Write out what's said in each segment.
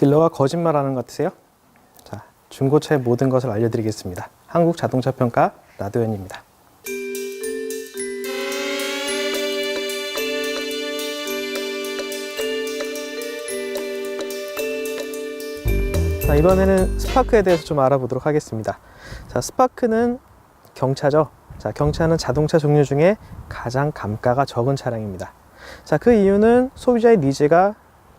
딜러가 거짓말하는 것 같으세요? 자, 중고차의 모든 것을 알려드리겠습니다. 한국 자동차 평가 라도현입니다. 자, 이번에는 스파크에 대해서 좀 알아보도록 하겠습니다. 자, 스파크는 경차죠. 자, 경차는 자동차 종류 중에 가장 감가가 적은 차량입니다. 자, 그 이유는 소비자의 니즈가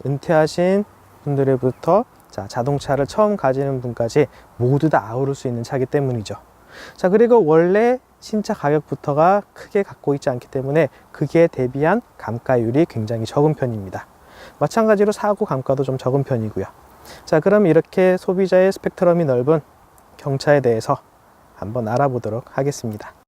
은퇴하신 분들로부터 자, 자동차를 처음 가지는 분까지 모두 다 아우를 수 있는 차기 때문이죠. 자, 그리고 원래 신차 가격부터가 크게 갖고 있지 않기 때문에 그에 대비한 감가율이 굉장히 적은 편입니다. 마찬가지로 사고 감가도 좀 적은 편이고요. 자, 그럼 이렇게 소비자의 스펙트럼이 넓은 경차에 대해서 한번 알아보도록 하겠습니다.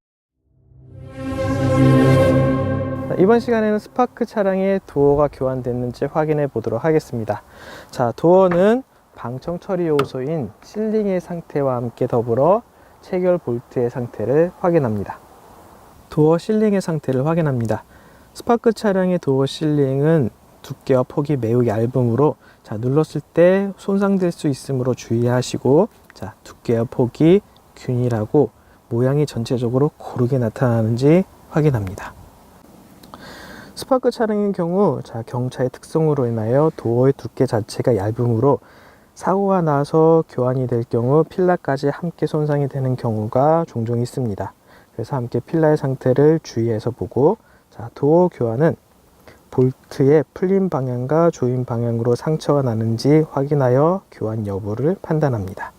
이번 시간에는 스파크 차량의 도어가 교환됐는지 확인해 보도록 하겠습니다. 자, 도어는 방청 처리 요소인 실링의 상태와 함께 더불어 체결 볼트의 상태를 확인합니다. 도어 실링의 상태를 확인합니다. 스파크 차량의 도어 실링은 두께와 폭이 매우 얇으므로 자, 눌렀을 때 손상될 수 있으므로 주의하시고 자, 두께와 폭이 균일하고 모양이 전체적으로 고르게 나타나는지 확인합니다. 스파크 차량의 경우 자, 경차의 특성으로 인하여 도어의 두께 자체가 얇으므로 사고가 나서 교환이 될 경우 필라까지 함께 손상이 되는 경우가 종종 있습니다. 그래서 함께 필라의 상태를 주의해서 보고 자, 도어 교환은 볼트의 풀림 방향과 조임 방향으로 상처가 나는지 확인하여 교환 여부를 판단합니다.